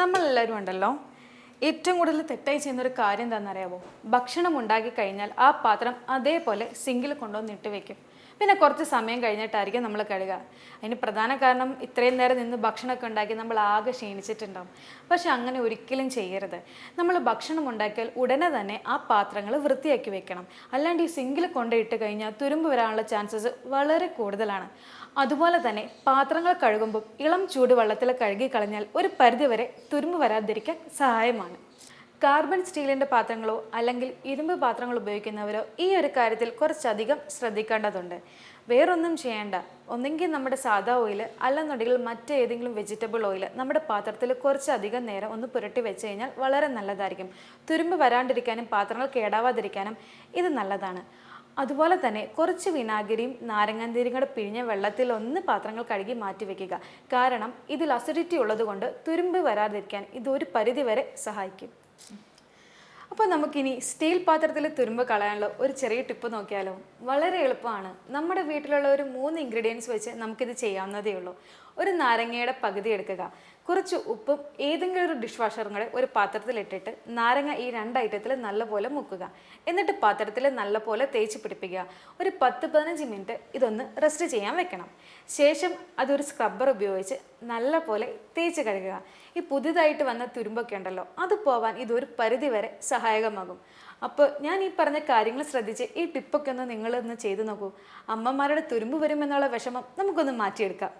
നമ്മളെല്ലാവരും ഉണ്ടല്ലോ. ഏറ്റവും കൂടുതൽ തെറ്റായി ചെയ്യുന്ന ഒരു കാര്യം എന്താണെന്നറിയാമോ ഭക്ഷണം ഉണ്ടാക്കി കഴിഞ്ഞാൽ ആ പാത്രം അതേപോലെ സിങ്കിൽ കൊണ്ടുവന്നിട്ട് വെക്കും. പിന്നെ കുറച്ച് സമയം കഴിഞ്ഞിട്ടായിരിക്കും നമ്മൾ കഴുകുക അതിന് പ്രധാന കാരണം ഇത്രയും നേരം നിന്ന് ഭക്ഷണമൊക്കെ ഉണ്ടാക്കി നമ്മൾ ആകെ ക്ഷീണിച്ചിട്ടുണ്ടാവും. പക്ഷെ അങ്ങനെ ഒരിക്കലും ചെയ്യരുത്. നമ്മൾ ഭക്ഷണം ഉണ്ടാക്കിയാൽ ഉടനെ തന്നെ ആ പാത്രങ്ങൾ വൃത്തിയാക്കി വെക്കണം. അല്ലാണ്ട് ഈ സിങ്കിൽ കൊണ്ടിട്ട് കഴിഞ്ഞാൽ തുരുമ്പ് വരാനുള്ള ചാൻസസ് വളരെ കൂടുതലാണ്. അതുപോലെ തന്നെ പാത്രങ്ങൾ കഴുകുമ്പോൾ ഇളം ചൂടുവെള്ളത്തിൽ കഴുകി കളഞ്ഞാൽ ഒരു പരിധിവരെ തുരുമ്പ് വരാതിരിക്കാൻ സഹായമാണ്. കാർബൺ സ്റ്റീലിന്റെ പാത്രങ്ങളോ അല്ലെങ്കിൽ ഇരുമ്പ് പാത്രങ്ങൾ ഉപയോഗിക്കുന്നവരോ ഈ ഒരു കാര്യത്തിൽ കുറച്ചധികം ശ്രദ്ധിക്കേണ്ടതുണ്ട്. വേറൊന്നും ചെയ്യേണ്ട. ഒന്നെങ്കിൽ നമ്മുടെ സാധാ ഓയിൽ അല്ലെന്നുണ്ടെങ്കിൽ മറ്റേതെങ്കിലും വെജിറ്റബിൾ ഓയിൽ നമ്മുടെ പാത്രത്തിൽ കുറച്ചധികം നേരം ഒന്ന് പുരട്ടി വെച്ച് കഴിഞ്ഞാൽ വളരെ നല്ലതായിരിക്കും. തുരുമ്പ് വരാണ്ടിരിക്കാനും പാത്രങ്ങൾ കേടാവാതിരിക്കാനും ഇത് നല്ലതാണ്. അതുപോലെ തന്നെ കുറച്ച് വിനാഗിരിയും നാരങ്ങാന്തീരും കൂടെ പിഴിഞ്ഞ വെള്ളത്തിൽ ഒന്ന് പാത്രങ്ങൾ കഴുകി മാറ്റി വെക്കുക. കാരണം ഇതിൽ അസിഡിറ്റി ഉള്ളതുകൊണ്ട് തുരുമ്പ് വരാതിരിക്കാൻ ഇത് ഒരു പരിധി വരെ സഹായിക്കും. അപ്പോൾ നമുക്കിനി സ്റ്റീൽ പാത്രത്തിൽ തുരുമ്പ് കളയാനുള്ള ഒരു ചെറിയ ടിപ്പ് നോക്കിയാലോ? വളരെ എളുപ്പമാണ്. നമ്മുടെ വീട്ടിലുള്ള ഒരു മൂന്ന് ഇൻഗ്രീഡിയൻസ് വെച്ച് നമുക്കിത് ചെയ്യാവുന്നതേ ഉള്ളൂ. ഒരു നാരങ്ങയുടെ പകുതി എടുക്കുക. കുറച്ച് ഉപ്പും ഏതെങ്കിലും ഒരു ഡിഷ് വാഷറും കൂടെ ഒരു പാത്രത്തിൽ ഇട്ടിട്ട് നാരങ്ങ ഈ രണ്ട് ഐറ്റത്തിൽ നല്ലപോലെ മുക്കുക. എന്നിട്ട് പാത്രത്തിൽ നല്ലപോലെ തേച്ച് പിടിപ്പിക്കുക. ഒരു പത്ത് പതിനഞ്ച് മിനിറ്റ് ഇതൊന്ന് റെസ്റ്റ് ചെയ്യാൻ വെക്കണം. ശേഷം അതൊരു സ്ക്രബ്ബർ ഉപയോഗിച്ച് നല്ലപോലെ തേച്ച് കഴുകുക. ഈ പുതിയതായിട്ട് വന്ന തുരുമ്പൊക്കെ ഉണ്ടല്ലോ അത് പോവാൻ ഇതൊരു പരിധി വരെ സഹായകമാകും. അപ്പോൾ ഞാൻ ഈ പറഞ്ഞ കാര്യങ്ങൾ ശ്രദ്ധിച്ച് ഈ ടിപ്പൊക്കെ ഒന്ന് നിങ്ങളൊന്ന് ചെയ്തു നോക്കൂ. അമ്മമാരുടെ തുരുമ്പ് വരുമെന്നുള്ള വിഷമം നമുക്കൊന്ന് മാറ്റിയെടുക്കാം.